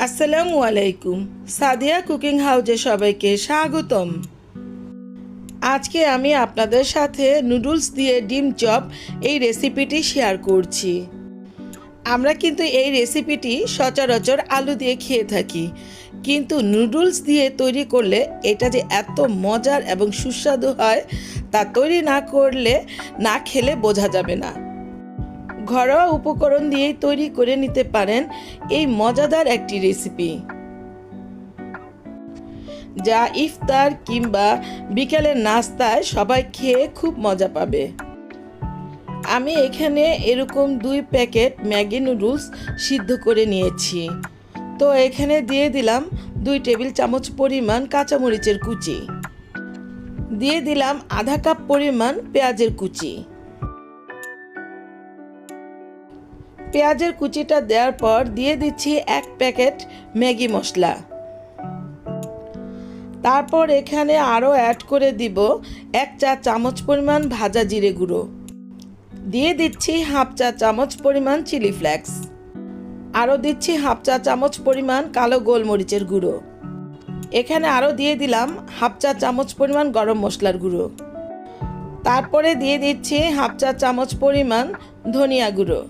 আসসালামু আলাইকুম। সাদিয়া কুকিং হাউজে সবাইকে স্বাগতম। আজকে আমি আপনাদের সাথে নুডলস দিয়ে ডিম চপ এই রেসিপিটি শেয়ার করছি। আমরা কিন্তু এই রেসিপিটি সচরাচর আলু দিয়ে খেয়ে থাকি, কিন্তু নুডলস দিয়ে তৈরি করলে এটা যে এত মজার এবং সুস্বাদু হয় তা তৈরি না করলে না খেলে বোঝা যাবে না। ঘরোয়া উপকরণ দিয়েই তৈরি করে নিতে পারেন এই মজাদার একটি রেসিপি যা ইফতার কিংবা বিকেলের নাস্তায় সবাই খেয়ে খুব মজা পাবে। আমি এখানে এরকম দুই প্যাকেট ম্যাগি নুডলস সিদ্ধ করে নিয়েছি। তো এখানে দিয়ে দিলাম দুই টেবিল চামচ পরিমাণ কাঁচামরিচের কুচি। দিয়ে দিলাম আধা কাপ পরিমাণ পেঁয়াজের কুচি। পেঁয়াজের কুচিটা দেওয়ার পর দিয়ে দিচ্ছি এক প্যাকেট ম্যাগি মশলা। তারপর এখানে আরও অ্যাড করে দিব এক চা চামচ পরিমাণ ভাজা জিরে গুঁড়ো। দিয়ে দিচ্ছি হাফ চা চামচ পরিমাণ চিলি ফ্লেক্স। আরও দিচ্ছি হাফ চা চামচ পরিমাণ কালো গোলমরিচের গুঁড়ো। এখানে আরও দিয়ে দিলাম হাফ চা চামচ পরিমাণ গরম মশলার গুঁড়ো। তারপরে দিয়ে দিচ্ছি হাফ চা চামচ পরিমাণ ধনিয়া গুঁড়ো।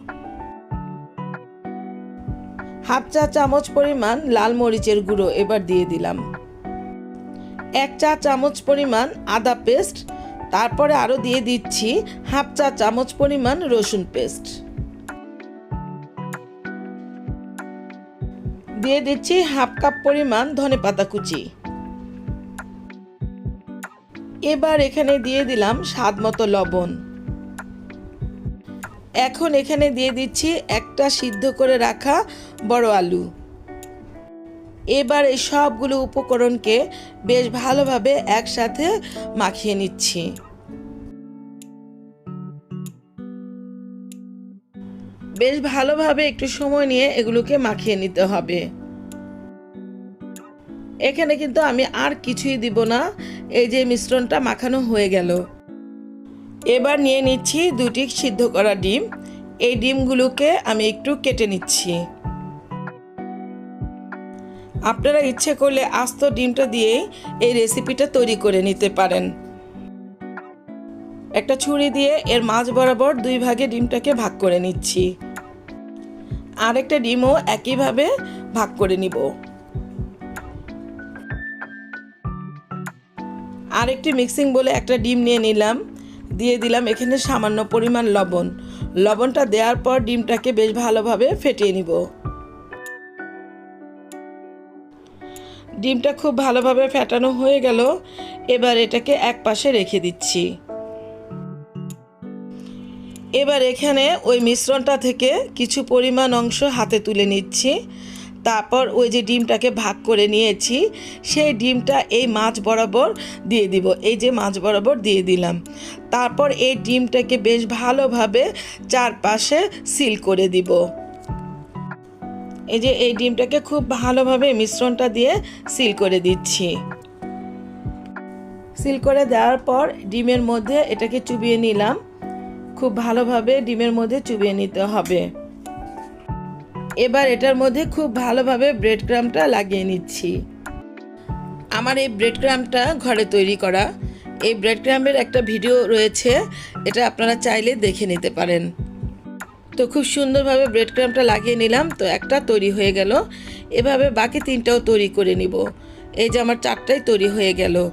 হাফ চা চামচ পরিমাণ লাল মরিচের গুঁড়ো এবার দিয়ে দিলাম। এক চা চামচ পরিমাণ আদা পেস্ট, তারপরে আরও দিয়ে দিচ্ছি হাফ চা চামচ পরিমাণ রসুন পেস্ট। দিয়ে দিচ্ছি হাফ কাপ পরিমাণ ধনে পাতা কুচি। এবার এখানে দিয়ে দিলাম স্বাদ মতো লবণ। এখন এখানে দিয়ে দিচ্ছি একটা সিদ্ধ করে রাখা বড় আলু। এবার এই সবগুলো উপকরণকে বেশ ভালোভাবে একসাথে মাখিয়ে নিচ্ছি। বেশ ভালোভাবে একটু সময় নিয়ে এগুলোকে মাখিয়ে নিতে হবে। এখানে কিন্তু আমি আর কিছুই দিব না। এই যে মিশ্রণটা মাখানো হয়ে গেল। এবার নিয়ে নিচ্ছি দুটি সিদ্ধ করা ডিম। এই ডিমগুলোকে আমি একটু কেটে নিচ্ছি। আপনারা ইচ্ছে করলে আস্ত ডিমটা দিয়েই এই রেসিপিটা তৈরি করে নিতে পারেন। একটা ছুরি দিয়ে এর মাঝ বরাবর দুই ভাগে ডিমটাকে ভাগ করে নিচ্ছি। আর একটা ডিমও একইভাবে ভাগ করে নিব। আর একটি মিক্সিং বলে একটা ডিম নিয়ে নিলাম। দিয়ে দিলাম এখানে সামান্য পরিমাণ লবণ। লবণটা দেওয়ার পর ডিমটাকে বেশ ভালোভাবে ফেটিয়ে নিব। ডিমটা খুব ভালোভাবে ফেটানো হয়ে গেল। এবার এটাকে এক পাশে রেখে দিচ্ছি। এবার এখানে ওই মিশ্রণটা থেকে কিছু পরিমাণ অংশ হাতে তুলে নিচ্ছি। তারপর ওই যে ডিমটাকে ভাগ করে নিয়েছি, সেই ডিমটা এই মাছ বরাবর দিয়ে দিব, এই যে মাছ বরাবর দিয়ে দিলাম। তারপর এই ডিমটাকে বেশ ভালোভাবে চারপাশে সিল করে দিব। এই যে এই ডিমটাকে খুব ভালোভাবে মিশ্রণটা দিয়ে সিল করে দিচ্ছি। সিল করে দেওয়ার পর ডিমের মধ্যে এটাকে চুবিয়ে নিলাম। খুব ভালোভাবে ডিমের মধ্যে চুবিয়ে নিতে হবে। এবার এটার মধ্যে খুব ভালোভাবে ব্রেড ক্রামটা লাগিয়ে নিচ্ছি। আমার এই ব্রেড ক্রামটা ঘরে তৈরি করা। এই ব্রেড ক্রামের একটা ভিডিও রয়েছে, এটা আপনারা চাইলে দেখে নিতে পারেন। তো খুব সুন্দরভাবে ব্রেড ক্রামটা লাগিয়ে নিলাম, তো একটা তৈরি হয়ে গেল। এভাবে বাকি তিনটাও তৈরি করে নিব। এই যে আমার চারটাই তৈরি হয়ে গেল।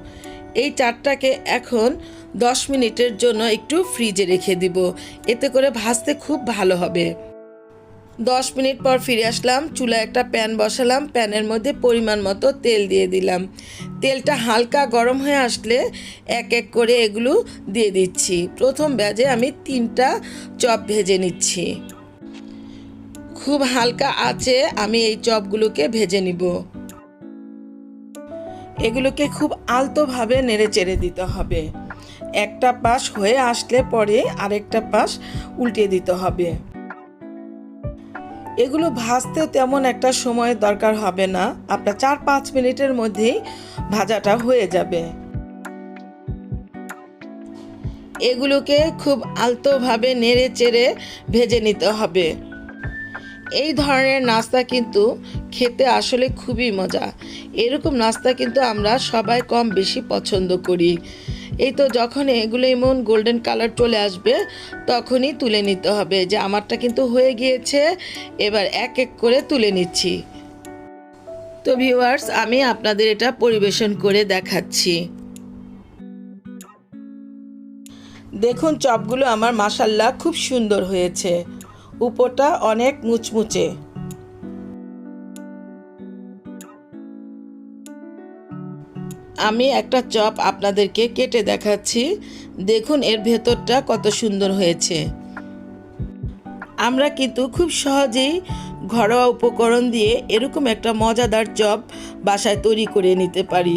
এই চারটাকে এখন দশ মিনিটের জন্য একটু ফ্রিজে রেখে দিব। এতে করে ভাজতে খুব ভালো হবে। দশ মিনিট পর ফিরে আসলাম, চুলায় একটা প্যান বসালাম, প্যানের মধ্যে পরিমাণ মতো তেল দিয়ে দিলাম। তেলটা হালকা গরম হয়ে আসলে এক এক করে এগুলো দিয়ে দিচ্ছি। প্রথম ব্যাজে আমি তিনটা চপ ভেজে নিচ্ছি। খুব হালকা আছে আমি এই চপগুলোকে ভেজে নিব। এগুলোকে খুব আলতোভাবে নেড়ে চেড়ে দিতে হবে। একটা পাশ হয়ে আসলে পরে আরেকটা পাশ উল্টে দিতে হবে। এগুলো ভাজতেও তেমন একটা সময় দরকার হবে না। আপনার চার পাঁচ মিনিটের মধ্যেই ভাজাটা হয়ে যাবে। এগুলোকে খুব আলতোভাবে নেড়ে চেড়ে ভেজে নিতে হবে। এই ধরনের নাস্তা কিন্তু খেতে আসলে খুবই মজা। এরকম নাস্তা কিন্তু আমরা সবাই কম বেশি পছন্দ করি। এই তো যখন এগুলো এমন গোল্ডেন কালার চলে আসবে, তখনই তুলে নিতে হবে। যে আমারটা কিন্তু হয়ে গিয়েছে, এবার এক এক করে তুলে নিচ্ছি। তো ভিউয়ার্স আমি আপনাদের এটা পরিবেশন করে দেখাচ্ছি। দেখুন, চপগুলো আমার মাসাল্লাহ খুব সুন্দর হয়েছে। উপরটা অনেক মুচমুচে। আমি একটা চপ আপনাদেরকে কেটে দেখাচ্ছি। দেখুন, এর ভেতরটা কত সুন্দর হয়েছে। আমরা কিন্তু খুব সহজেই ঘরোয়া উপকরণ দিয়ে এরকম একটা মজাদার চপ বাসায় তৈরি করে নিতে পারি।